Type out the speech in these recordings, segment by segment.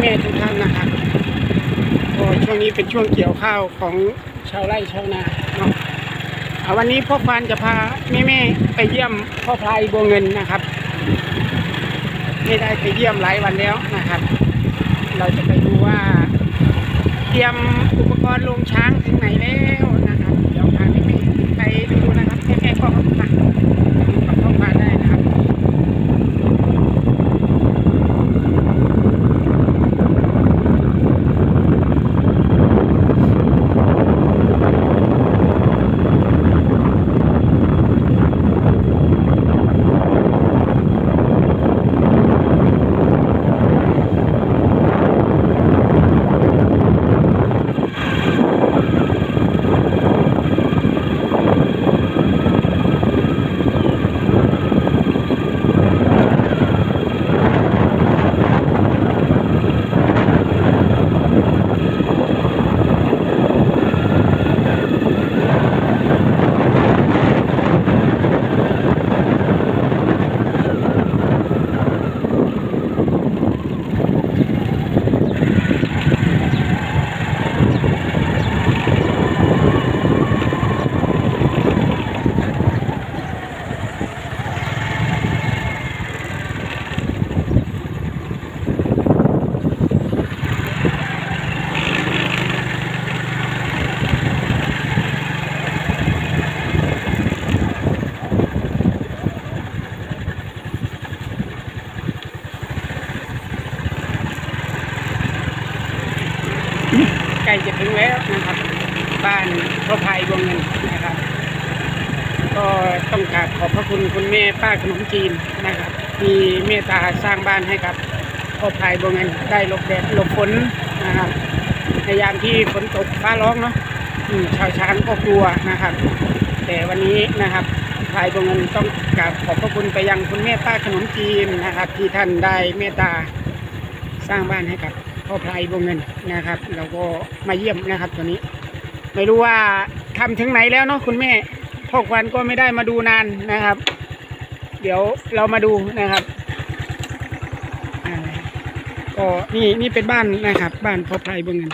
แม่ๆทุกท่านนะครับก็ช่วงนี้เป็นช่วงเกี่ยวข้าวของชาวไร่ชาวนาเนาะอ่าวันนี้พ่อควานจะพาแม่ๆไปเยี่ยมพ่อพลายบัวเงินนะครับ ไม่ได้ไปเยี่ยมหลายวันแล้วนะครับ เราจะไปดูว่า เตรียมอุปกรณ์ลงช้างถึงไหนแล้วนะครับ เดี๋ยวพาแม่ๆไปดูนะครับแม่ๆก็มาดูกับพ่อควานได้นะครับ ใกล้จะถึง แล้วนะครับบ้านพระพายดวงเงินนะครับ ก็ต้องกราบขอบพระคุณคุณแม่ป้าขนมจีนนะครับมีเมตตาสร้างบ้านให้กับพ่อพายดวงเงินได้หลบแดดหลบฝนนะครับในยามที่ฝนตกฟ้าร้องเนาะชาวช้างก็กลัวนะครับ แต่วันนี้นะครับพายดวงเงินต้องกราบขอบพระคุณไปยังคุณแม่ป้าขนมจีนนะครับ ที่ท่านได้เมตตาสร้างบ้านให้กับ พ่อพลายวงเงินนะครับ เราก็มาเยี่ยมนะครับตัวนี้ ไม่รู้ว่าทำถึงไหนแล้วเนาะคุณแม่พ่อควันก็ไม่ได้มาดูนานนะครับ เดี๋ยวเรามาดูนะครับก็นี่นี่เป็นบ้านนะครับ บ้านพ่อพลายวงเงิน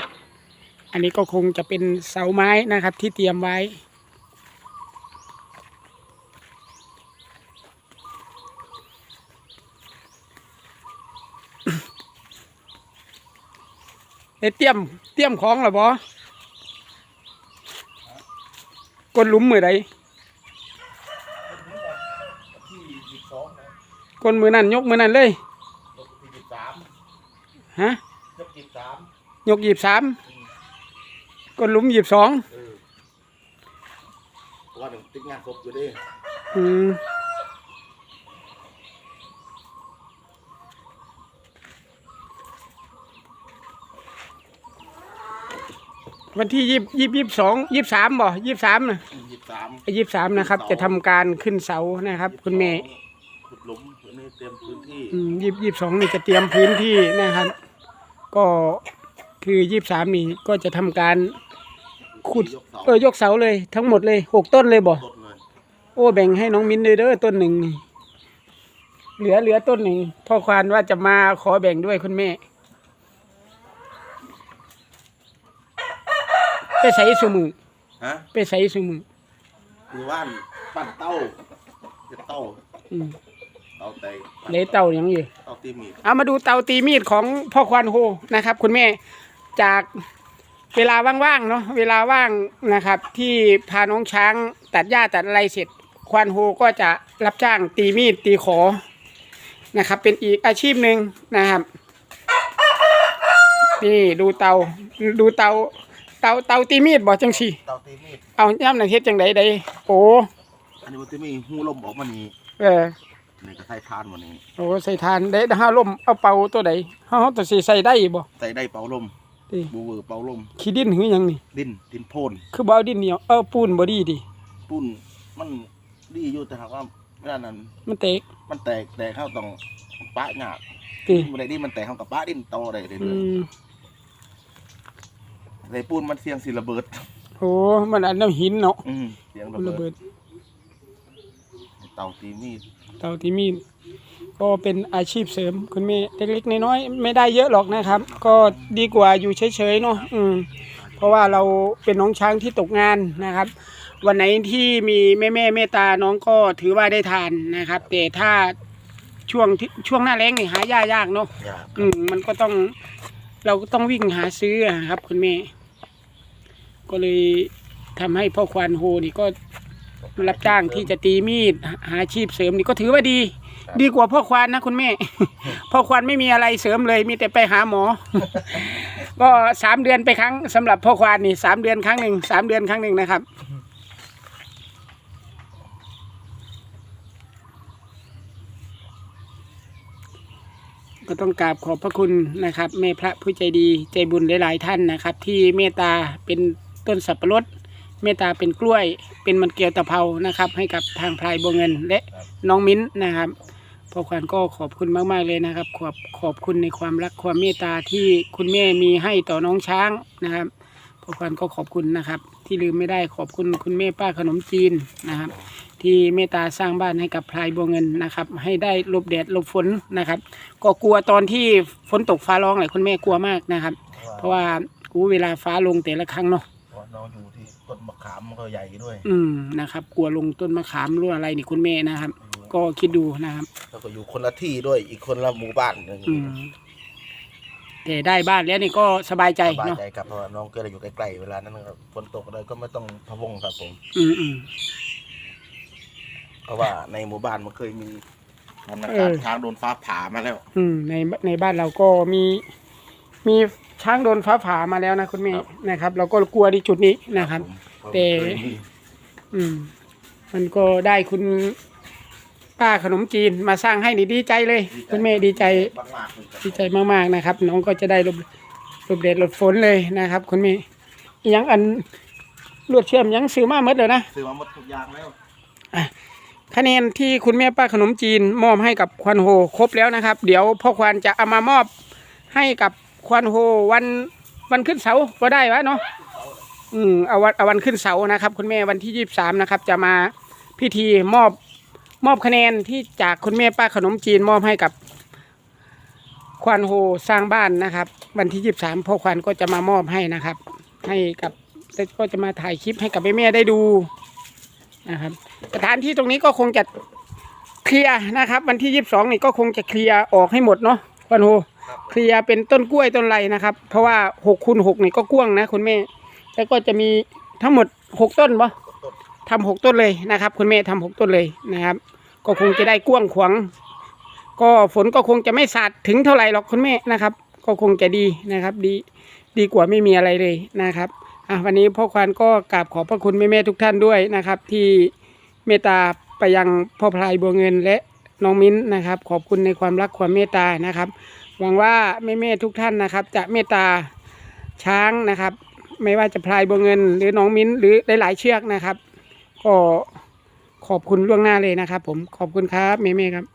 อันนี้ก็คงจะเป็นเสาไม้นะครับ ที่เตรียมไว้ ได้เตรียมเตรียมของหรอบอกดหลุมมือใดที่สิบสองนะกดมือนั่นยกมือนั่นเลยยกที่สิบสามฮะยกสิบสามยกหยิบสามกดหลุมหยิบสองเออเพราะว่าหนึ่งติดงานศพอยู่ดิอืม วันที่ยี่ยี่ยี่สองยี่สามบ่ยี่สามนะยี่สิบสามยี่สามนะครับ จะทำการขึ้นเสานะครับ คุณแม่ขุดหลุมเพื่อให้เตรียมพื้นที่ยี่ยี่สองนี่จะเตรียมพื้นที่นะครับ ก็คือยี่สามนี่ก็จะทำการขุดยกเสาเออยกเสาเลยทั้งหมดเลยหกต้นเลยบ่ต้นเลยโอ้แบ่งให้น้องมิ้นเลยเด้อต้นหนึ่งนี่เหลือเหลือต้นหนึ่งพ่อควานว่าจะมาขอแบ่งด้วยคุณแม่ ไปใส่สมือฮะไปใส่สมือคือว่านปั้นเต้าเฮ็ดเต้าอืมเต้าแตงเลยเต่าอย่างอยู่ เต้าตีมีดเอามาดูเตาตีมีดของพ่อควานโฮนะครับ คุณแม่จากเวลาว่างๆเนาะเวลาว่างนะครับ ที่พาน้องช้างตัดหญ้าตัดอะไรเสร็จ ควานโฮก็จะรับจ้างตีมีดตีขอนะครับ เป็นอีกอาชีพหนึ่งนะครับ นี่ดูเตาดูเตา เตาเตาตีมีดบอกจังสิเต้าตีมีดเอาย่ำหนังเฮ็ดจังไดใดโอ้อันนี้มันจะมีหูลมออกมานี่เออในกระใส่ทานวันนี้โอ้ใส่ทานได้ห้าล่มเอาเป่าตัวใดเฮาตัวสิใส่ได้บ่ใส่ได้เป่าลมติบูเวอร์เป่าลมขี้ดินหือหยังนี่ดินดินโพนคือบ่เอาดินเหนียวเออปูนบ่ดีดิปุ้นมันดีอยู่แต่หากว่าเวลานั้นมันเตกมันแตกแตกเข้าต้องปะหยาบติมันได้ดินมันแตกเข้ากับปะดินโตได้เลยอืม ในปูนมันเสียงสิระเบิด โหมันอันน้ำหินเนาะอืมเสียงระมันระเบิเบิดดเต่าตีมีดเต่าตีมีดก็เป็นอาชีพเสริมคุณแม่เล็กๆน้อยๆไม่ได้เยอะหรอกนะครับ ก็ดีกว่าอยู่เฉยๆเนาะอืมเพราะว่าเราเป็นน้องช้างที่ตกงานนะครับ วันไหนที่มีแม่แม่ๆเมตตาน้องก็ถือว่าได้ทานนะครับ แต่ถ้าช่วงที่ช่วงหน้าแล้งนี่หายากยากเนาะอยากอืมมันก็ต้องเราก็ต้องวิ่งหาซื้ออะครับ คุณแม่ ก็เลยทำให้พ่อควานโฮนี่ก็รับจ้างที่จะตีมีดหาอาชีพเสริมนี่ก็ถือว่าดี ดีกว่าพ่อควานนะคุณแม่ พ่อควานไม่มีอะไรเสริมเลย มีแต่ไปหาหมอ ก็สามเดือนไปครั้งสำหรับพ่อควานนี่สามเดือนครั้งหนึ่งสามเดือนครั้งหนึ่งนะครับก็ต้องกราบขอบพระคุณนะครับแม่พระผู้ใจดีใจบุญหลายๆท่านนะครับ ที่เมตตาเป็น ต้นสับปะรด เมตตาเป็นกล้วย เป็นมันเกลียวตะเภานะครับ ให้กับทางพลายบัวเงินและน้องมิ้นนะครับพ่อขวัญก็ขอบคุณมากๆเลยนะครับ ขอบขอบคุณในความรักความเมตตาที่คุณแม่มีให้ต่อน้องช้างนะครับพ่อขวัญก็ขอบคุณนะครับ ที่ลืมไม่ได้ขอบคุณคุณแม่ป้าขนมจีนนะครับ ที่เมตตาสร้างบ้านให้กับพลายบัวเงินนะครับ ให้ได้หลบแดดหลบฝนนะครับ ก็กลัวตอนที่ฝนตกฟ้าร้องแหละคุณแม่กลัวมากนะครับ เพราะว่ากูเวลาฟ้าลงแต่ละครั้งเนาะ เพราะน้องอยู่ที่ต้นมะขามมันก็ใหญ่ด้วยอืมนะครับ กลัวลงต้นมะขามรั่วอะไรนี่คุณแม่นะครับ ก็คิดดูนะครับ แล้วก็อยู่คนละที่ด้วยอีกคนละหมู่บ้านอย่างอืนี้มแต่ได้บ้านแล้วนี่ก็สบายใจสบายเนาะใจครับเพราะว่าน้องก็เลยอยู่ใกล้ๆเวลานั้นครับฝนตกอะไรก็ไม่ต้องพะวงครับผม อืมอืม เพราะว่าในหมู่บ้านมันเคยมีสถานเอการอณ์ช้างโดนฟ้าผ่ามาแล้ว อืมในในบ้านเราก็มีมี ช้างโดนฟ้าผ่ามาแล้วนะคุณแม่ครับ นะครับ เราก็กลัวในจุดนี้นะครับผมแต่เคยมีอืม มันก็ได้คุณป้าขนมจีนมาสร้างให้นี่ดีใจเลย คุณแม่ดีใจมากๆเลยครับดีใจมากๆนะครับ น้องก็จะได้หลบหลบแดดหลบฝนเลยนะครับ คุณแม่อิหยังอันลวดเชื่อมยังซื้อมาหมดเลยนะ ซื้อมาหมดทุกอย่างแล้วคะแนนที่คุณแม่ป้าขนมจีนมอบให้กับควันโฮครบแล้วนะครับ เดี๋ยวพ่อควานจะเอามามอบให้กับ ควันโฮวันวันขึ้นเสาก็ได้วะเนาะอืมเอาวันเอาวันขึ้นเสานะครับ คุณแม่วันที่ยี่สามนะครับ จะมาพิธีมอบมอบคะแนนที่จากคุณแม่ป้าขนมจีนมอบให้กับ ควานโฮสร้างบ้านนะครับ วันที่ยี่สามพ่อควานก็จะมามอบให้นะครับ ให้กับก็จะมาถ่ายคลิปให้กับแม่ได้ดูนะครับสถานที่ตรงนี้ก็คงจะเคลียร์นะครับ วันที่ยี่สิบสองนี่ก็คงจะเคลียร์ออกให้หมดเนาะควานโฮ เคลียร์เป็นต้นกล้วยต้นไรนะครับ เพราะว่าหกคูณหกนี่ก็กว้างนะคุณแม่ แล้วก็จะมีทั้งหมดหกต้นปะทำหกต้นเลยนะครับ คุณแม่ทำหกต้นเลยนะครับ ก็คงจะได้กว้างขวางก็ฝนก็คงจะไม่สาดถึงเท่าไหร่หรอกคุณแม่นะครับ ก็คงจะดีนะครับ ดีดีกว่าไม่มีอะไรเลยนะครับอะวันนี้พ่อควานก็กราบขอบพระคุณแม่ๆทุกท่านด้วยนะครับ ที่เมตตาไปยังพ่อพลายบัวเงินและน้องมิ้นนะครับ ขอบคุณในความรักความเมตตานะครับ หวังว่าแม่ๆทุกท่านนะครับ จะเมตตาช้างนะครับ ไม่ว่าจะพลายบัวเงิน หรือน้องมิ้นหรือหลายๆเชือกนะครับ ก็ขอบคุณล่วงหน้าเลยนะครับ ผมขอบคุณครับแม่ๆครับ